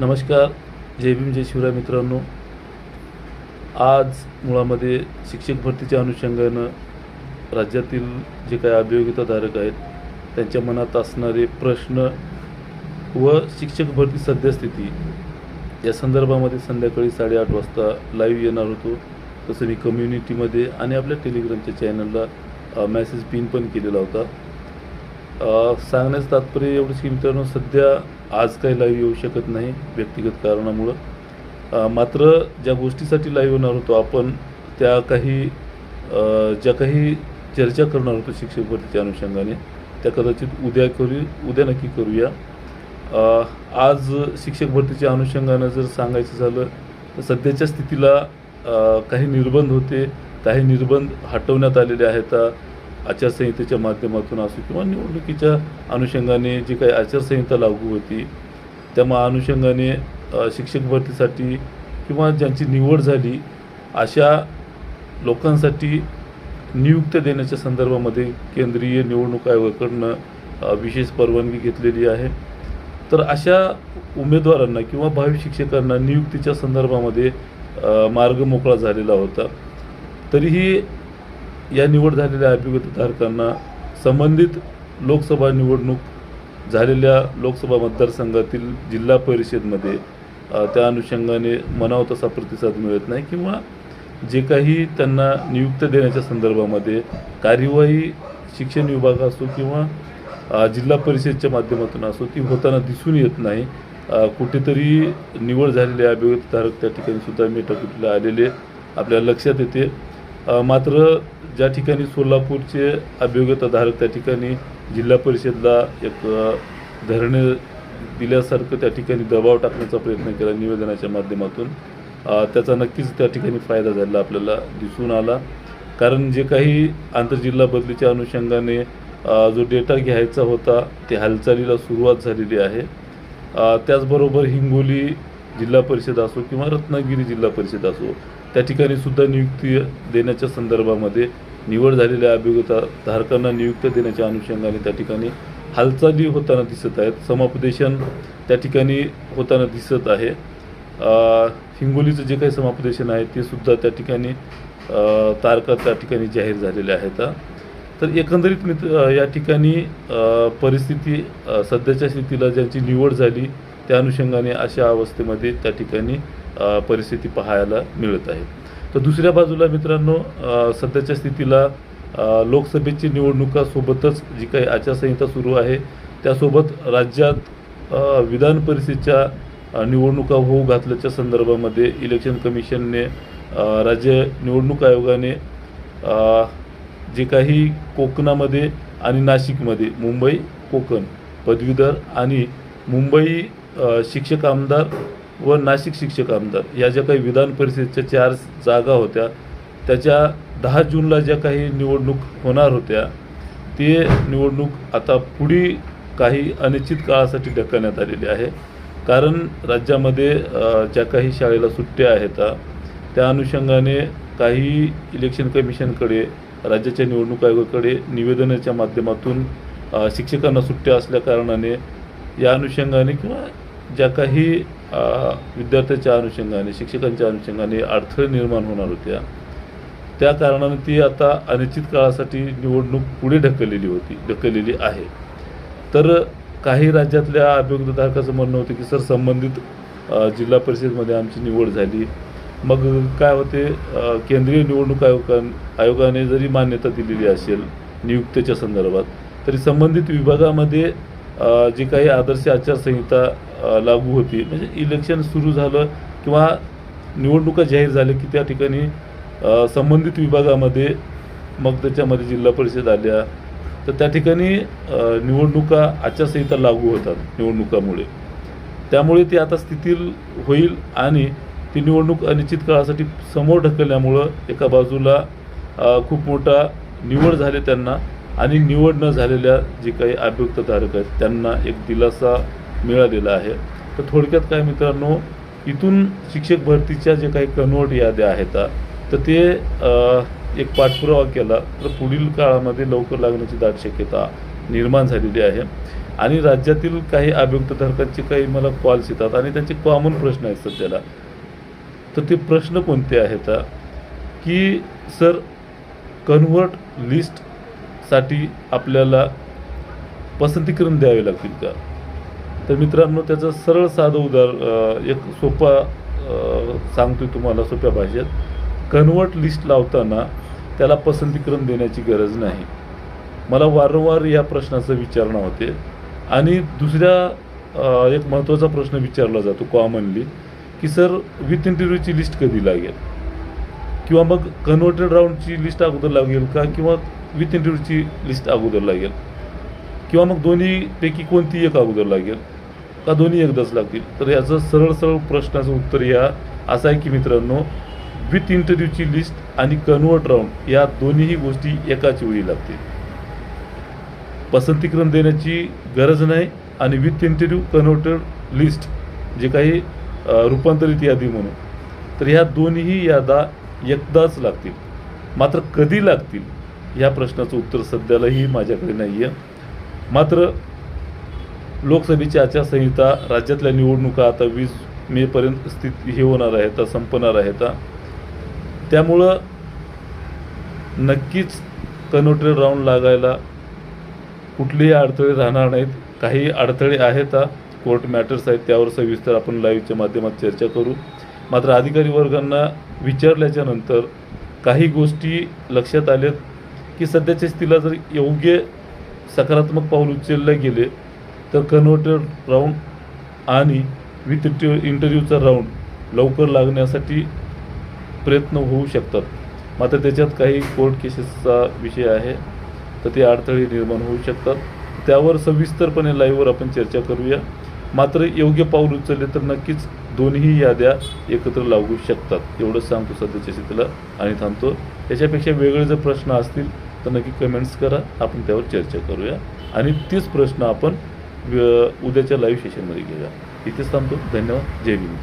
नमस्कार. जय भीम जय शिवराय मित्रांनो. आज मुळामध्ये शिक्षक भरतीच्या अनुषंगानं राज्यातील जे काही अभियोगिताधारक आहेत त्यांच्या मनात असणारे प्रश्न व शिक्षक भरती सद्यस्थिती या संदर्भामध्ये संध्याकाळी साडेआठ वाजता लाईव्ह येणार होतो. तसं मी कम्युनिटीमध्ये आणि आपल्या टेलिग्रामच्या चॅनलला मॅसेज पिन पण केलेला होता. सांगण्याचं तात्पर्य एवढंच की मित्रांनो सध्या आज काही लाईव्ह येऊ शकत नाही व्यक्तिगत कारणामुळं. मात्र ज्या गोष्टीसाठी लाईव्ह येणार होतो आपण त्या काही ज्या काही चर्चा करणार होतो शिक्षक भरतीच्या अनुषंगाने त्या कदाचित उद्या करू उद्या नक्की करूया. आज शिक्षक भरतीच्या अनुषंगानं जर सांगायचं झालं तर सध्याच्या स्थितीला काही निर्बंध होते काही निर्बंध हटवण्यात आलेले आहेत. आचारसंहितेच्या माध्यमातून असो किंवा निवडणुकीच्या अनुषंगाने जी काही आचारसंहिता लागू होती त्या अनुषंगाने शिक्षक भरतीसाठी किंवा ज्यांची निवड झाली अशा लोकांसाठी नियुक्त्या देण्याच्या संदर्भामध्ये केंद्रीय निवडणूक आयोगाकडनं विशेष परवानगी घेतलेली आहे. तर अशा उमेदवारांना किंवा भावी शिक्षकांना नियुक्तीच्या संदर्भामध्ये मार्ग मोकळा झालेला होता. तरीही या निवड झालेल्या अभिव्यक्तधारकांना संबंधित लोकसभा निवडणूक झालेल्या लोकसभा मतदारसंघातील जिल्हा परिषदमध्ये त्या अनुषंगाने मनाव तसा प्रतिसाद मिळत नाही किंवा जे काही त्यांना नियुक्त देण्याच्या संदर्भामध्ये कार्यवाही शिक्षण विभाग असो किंवा जिल्हा परिषदच्या माध्यमातून असो ती होताना दिसून येत नाही. कुठेतरी निवड झालेले अभिव्यक्तधारक त्या ठिकाणी सुद्धा मेटाकुटीला आलेले आपल्या लक्षात येते. मात्र ज्या ठिकाणी सोलापूरचे अभियोगिताधारक त्या ठिकाणी जिल्हा परिषदला एक धरणं धरणे दिल्यासारखं त्या ठिकाणी दबाव टाकण्याचा प्रयत्न केला निवेदनाच्या माध्यमातून. त्याचा नक्कीच त्या ठिकाणी फायदा झाला आपल्याला दिसून आला. कारण जे काही आंतरजिल्हा बदलीच्या अनुषंगाने जो डेटा घ्यायचा होता ते हालचालीला सुरुवात झालेली आहे. त्याचबरोबर हिंगोली जिल्हा परिषद असो किंवा रत्नागिरी जिल्हा परिषद असो त्या ठिकाणी सुद्धा नियुक्ती देण्याच्या संदर्भामध्ये निवड झालेल्या अभियोगता धारकांना नियुक्त देण्याच्या अनुषंगाने त्या ठिकाणी हालचाली होताना दिसत आहेत. समापदेशन त्या ठिकाणी होताना दिसत आहे. हिंगोलीचं जे काही समापदेशन आहे ते सुद्धा त्या ठिकाणी तारका तारखा त्या ठिकाणी जाहीर झालेल्या आहेत. तर एकंदरीत मित्र या ठिकाणी परिस्थिती सध्याच्या स्थितीला ज्यांची निवड झाली त्या अनुषंगाने अशा अवस्थेमध्ये त्या ठिकाणी परिस्थिती पाहायला मिळत आहे. तर दुसऱ्या बाजूला मित्रांनो सध्याच्या स्थितीला लोकसभेची निवडणुकासोबतच जी काही आचारसंहिता सुरू आहे त्यासोबत राज्यात विधान परिषदेच्या निवडणुका होऊ घातल्याच्या संदर्भामध्ये इलेक्शन कमिशनने राज्य निवडणूक आयोगाने जे काही कोकणामध्ये आणि नाशिकमध्ये मुंबई कोकण पदवीधर आणि मुंबई शिक्षक आमदार व नाशिक शिक्षक आमदार. या ज्या काही विधान परिषदेच्या चार जागा होत्या त्याच्या दहा जूनला ज्या काही निवडणूक होणार होत्या ते निवडणूक आता पुढे काही अनिश्चित काळासाठी ढकलण्यात आलेली आहे. कारण राज्यामध्ये ज्या काही शाळेला सुट्ट्या आहेत त्या अनुषंगाने काही इलेक्शन कमिशनकडे राज्याच्या निवडणूक आयोगाकडे निवेदनाच्या माध्यमातून शिक्षकांना सुट्ट्या असल्या कारणाने या अनुषंगाने किंवा ज्या काही विद्यार्थ्याच्या अनुषंगाने शिक्षकांच्या अनुषंगाने अडथळे निर्माण होणार होत्या. त्या कारणाने ती आता अनिश्चित काळासाठी निवडणूक पुढे ढकललेली होती ढकललेली आहे. तर काही राज्यातल्या अभियोगधारकाचं म्हणणं होतं की सर संबंधित जिल्हा परिषदमध्ये आमची निवड झाली. मग काय होते? केंद्रीय निवडणूक आयोगा आयोगाने जरी मान्यता दिलेली असेल नियुक्तीच्या संदर्भात तरी संबंधित विभागामध्ये जी काही आदर्श आचारसंहिता लागू होती म्हणजे इलेक्शन सुरू झालं किंवा निवडणुका जाहीर झाल्या की त्या ठिकाणी संबंधित विभागामध्ये मग त्याच्यामध्ये जिल्हा परिषद आल्या. तर त्या ठिकाणी निवडणुका आचारसंहिता लागू होतात निवडणुकामुळे. त्यामुळे ती आता स्थितील होईल आणि ती निवडणूक अनिश्चित काळासाठी समोर ढकलल्यामुळं एका बाजूला खूप मोठा निवड झाले त्यांना आणि निवड न झालेल्या जे काही अभियुक्तधारक आहेत त्यांना एक दिलासा मिळालेलं आहे. तर थोडक्यात काय मित्रांनो इथून शिक्षक भरतीच्या जे काही कन्वर्ट याद्या आहेत तर ते एक पाठपुरावा केला. तर पुढील काळामध्ये लवकर लागण्याची दाट शक्यता निर्माण झालेली आहे. आणि राज्यातील काही अभियुक्तधारकांचे काही मला कॉल्स येतात आणि त्यांचे कॉमन प्रश्न आहेत सध्याला. तर ते प्रश्न कोणते आहेत की सर कन्व्हर्ट लिस्टसाठी आपल्याला पसंतीकरण द्यावे लागतील का? तर मित्रांनो त्याचं सरळ साधं उदाहरण एक सोपा सांगतो आहे तुम्हाला सोप्या भाषेत. कन्वर्ट लिस्ट लावताना त्याला पसंतीकरण देण्याची गरज नाही. मला वारंवार या प्रश्नाचं विचारणा होते. आणि दुसऱ्या एक महत्त्वाचा प्रश्न विचारला जातो कॉमनली की सर विथ इंटरव्ह्यूची लिस्ट कधी लागेल? किंवा मग कन्वर्टेड राऊंडची लिस्ट अगोदर लागेल का? किंवा विथ इंटरव्ह्यूची लिस्ट अगोदर लागेल? किंवा मग दोन्हीपैकी कोणती एक अगोदर लागेल? का दोन्ही एकदाच लागतील. तर याचं सरळ सरळ प्रश्नाचं उत्तर या. असं आहे की मित्रांनो विथ इंटरव्ह्यूची लिस्ट आणि कन्वर्ट राऊंड या दोन्हीही गोष्टी एकाच वेळी लागतील. पसंतीकरण देण्याची गरज नाही आणि विथ इंटरव्ह्यू कन्वर्टेड लिस्ट जे काही रूपांतरित यादी म्हणून तर ह्या दोन्हीही यादा एकदाच लागतील. मात्र कधी लागतील या प्रश्नाचं उत्तर सध्यालाही माझ्याकडे नाही आहे मात्र लोकसभेची आचारसंहिता राज्यातल्या निवडणुका आता वीस मेपर्यंत स्थित हे होणार आहेत संपणार आहेत त्यामुळं नक्कीच कन्वर्टेड राऊंड लागायला कुठलेही अडथळे राहणार नाहीत. काही अडथळे आहेत कोर्ट मॅटर्स आहेत त्यावर सविस्तर आपण लाईव्हच्या माध्यमात चर्चा करू. मात्र अधिकारी वर्गांना विचारल्याच्या नंतर काही गोष्टी लक्षात आल्यात की सध्याच्या स्थितीला जर योग्य सकारात्मक पाऊल उचलले गेले तर कन्व्हर्टर राऊंड आणि विथ इंटरव्ह्यूचा राऊंड लवकर लागण्यासाठी प्रयत्न होऊ शकतात. मात्र त्याच्यात काही कोर्ट केसेसचा विषय आहे. तर ते अडथळे निर्माण होऊ शकतात. त्यावर सविस्तरपणे लाईव्हवर आपण चर्चा करूया. मात्र योग्य पाऊल उचलले तर नक्कीच दोन्ही याद्या एकत्र लागू शकतात. एवढंच सांगतो सध्याच्या स्थितीला. आणि थांबतो. याच्यापेक्षा वेगळे जर प्रश्न असतील तर नक्की कमेंट्स करा. आपण त्यावर चर्चा करूया. आणि तीच प्रश्न आपण उद्याच्या लाईव्ह सेशनमध्ये घेऊया इथेच थांबतो. धन्यवाद. जय भीम